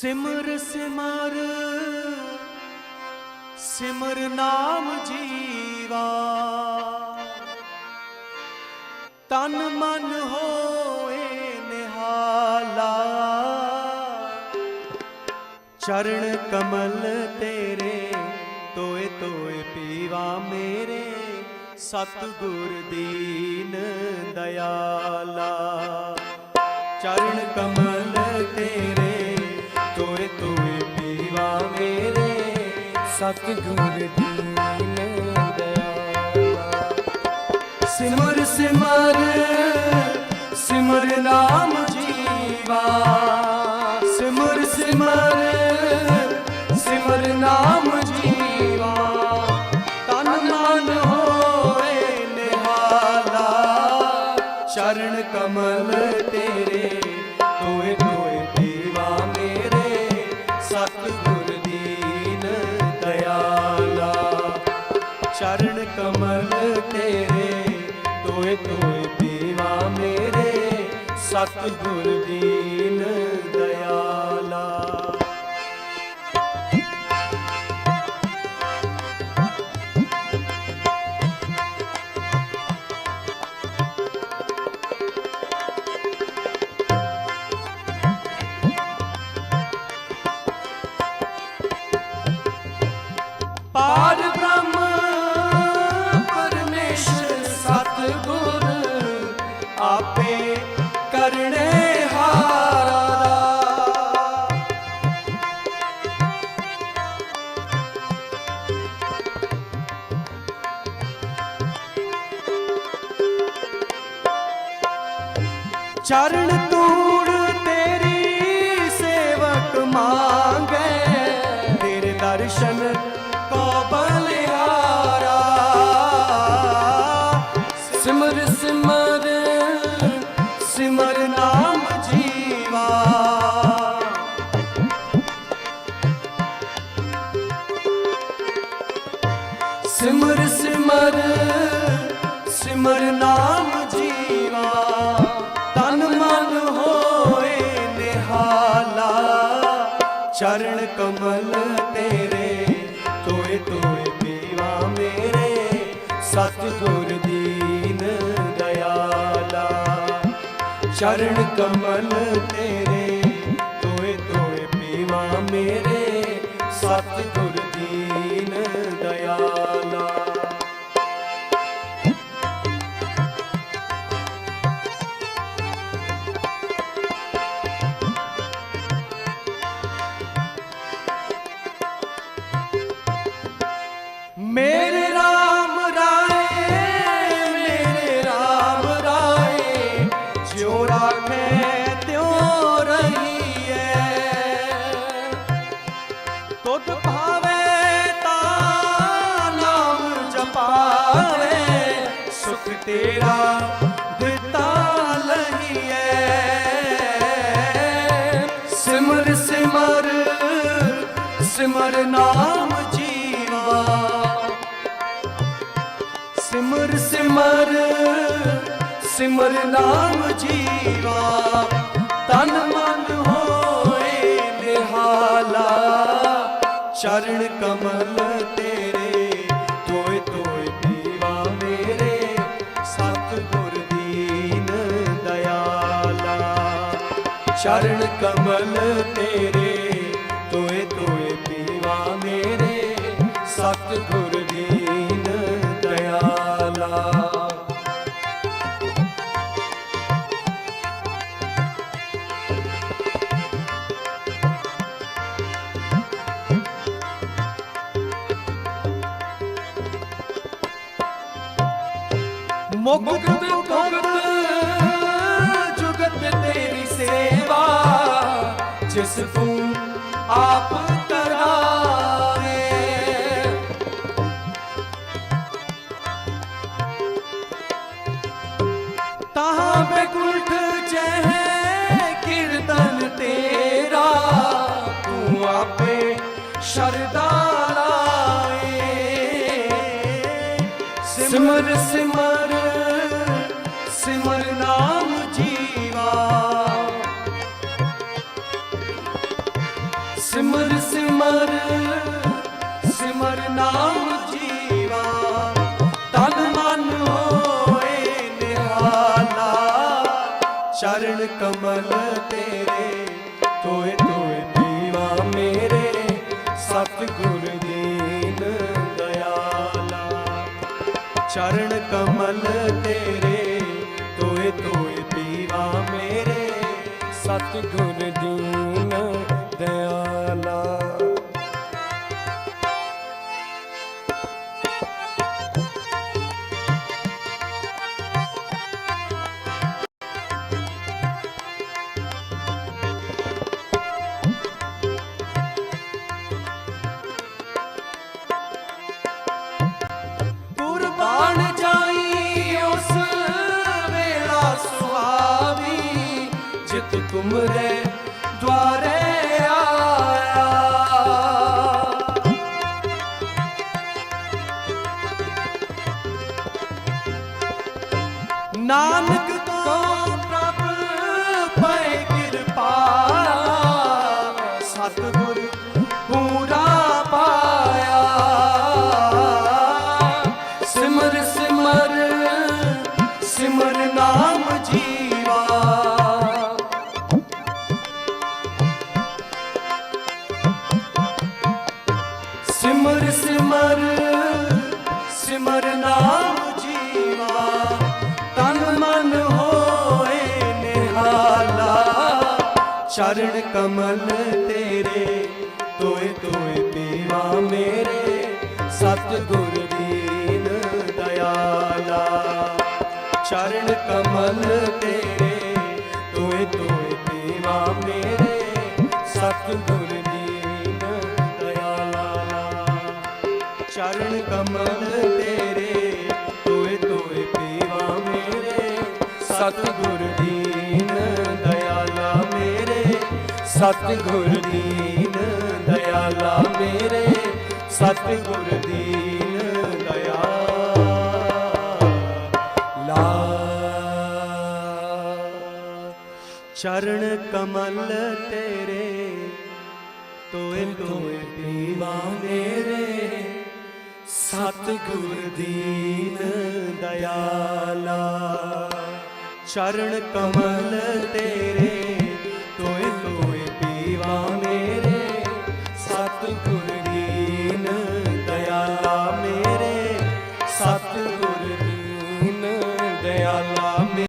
ਸਿਮਰ ਸਿਮਰ ਸਿਮਰ ਨਾਮ ਜੀਵਾ। ਤਨ ਮਨ ਹੋਏ ਨਿਹਾਲਾ। ਚਰਨ ਕਮਲ ਤੇਰੇ, ਤੋਏ ਤੋਏ ਪੀਵਾ ਮੇਰੇ, ਸਤਿਗੁਰ ਦੀਨ ਦਇਆਲਾ। ਚਰਨ ਕਮਲ ਤੇਰੇ ਸਤਿਗੁਰ ਦੀਨ ਦਇਆਲਾ ਸਿਮਰ ਸਿਮਰ ਸਿਮਰ ਨਾਮ ਜੀਵਾ। ਸਿਮਰ ਸਿਮਰ ਸਿਮਰ ਕਮਲ ਤੇਰੇ ਤੋਏ ਤੋਏ ਪੀਵਾ ਮੇਰੇ ਸਤਿਗੁਰ ਦੀਨ ਚਰਨ ਤੂੜ ਤੇਰੀ ਸੇਵਕ ਮੰਗੇ। ਤੇਰੇ ਦਰਸ਼ਨ ਕੋ ਬਲਿਹਾਰਾ ਸਿਮਰ ਸਿਮਰ ਸਿਮਰ ਨਾਮ ਜੀਵਾ। ਸਿਮਰ ਸਿਮਰ ਚਰਨ ਕਮਲ ਤੇਰੇ ਤੋਏ ਤੋਏ ਪੀਵਾ ਮੇਰੇ ਸਤਿਗੁਰ ਦੀਨ ਦਇਆਲਾ। ਚਰਨ ਕਮਲ ਤੇਰੇ ਤੇਰਾ ਦਿੱਤਾ ਲਹੀਏ ਸਿਮਰ ਸਿਮਰ ਸਿਮਰ ਨਾਮ ਜੀਵਾ। ਸਿਮਰ ਸਿਮਰ ਸਿਮਰ ਨਾਮ ਜੀਵਾ। ਤਨ ਮਨ ਹੋਏ ਨਿਹਾਲਾ, ਚਰਨ ਕਮ ਸ਼ਰਨ ਕਮਲ ਤੇਰੇ, ਤੋਏ ਤੋਏ ਪੀਵਾ ਮੇਰੇ, ਸਤਿਗੁਰ ਦੀਨ ਦਇਆਲਾ। ਮੁਕਤ ਮੁਕਤ ਜੁਗਤ ਤੇਰੀ ਸੇਵਾ ਜਿਸ ਤੂੰ ਆਪ ਕਰਾਵੇ ਤਾਹਾਂ ਬੇਕੁਲਠ ਚਹਿ ਕੀਰਤਨ ਤੇਰਾ ਤੂੰ ਆਪੇ ਸ਼ਰਦਾ ਸਿਮਰ ਸਿਮਰ ਨਾਮ ਜੀਵਾ। ਤਨ ਮਨ ਹੋਏ ਨਿਹਾਲਾ। ਚਰਨ ਕਮਲ ਤੇਰੇ ਤੋਏ ਤੋਏ ਪੀਵਾ ਮੇਰੇ। ਸਤਿਗੁਰ ਦੀਨ ਦਇਆਲਾ। ਚਰਨ ਕਮਲ ਤੇਰੇ ਤੋਏ ਤੋਏ ਪੀਵਾ ਮੇਰੇ। ਸਤਿਗੁਰ ਦੀਨ ਤੁਮਰੇ ਚਰਨ ਕਮਲ ਤੇਰੇ। ਤੋਏ ਤੋਏ ਪੀਵਾ ਮੇਰੇ। ਸਤਿਗੁਰ ਦੀਨ ਦਇਆਲਾ। ਚਰਨ ਕਮਲ ਤੇਰੇ। ਤੋਏ ਤੋਏ ਪੀਵਾ ਮੇਰੇ। ਸਤਿਗੁਰ ਦੀਨ ਦਇਆਲਾ। ਚਰਨ ਕਮਲ ਤੇਰੇ। ਤੋਏ ਤੋਏ ਪੀਵਾ ਮੇਰੇ। ਸਤਿਗੁਰ ਦੀਨ ਸਤਿਗੁਰ ਦੀਨ ਦਇਆਲਾ ਮੇਰੇ, ਸਤਿਗੁਰ ਦੀਨ ਦਇਆਲਾ ਚਰਨ ਕਮਲ ਤੇਰੇ, ਤੋਏ ਤੋਏ ਪੀਵਾ ਮੇਰੇ, ਸਤਿਗੁਰ ਦੀਨ ਦਇਆਲਾ। ਚਰਨ ਕਮਲ ਤੇਰੇ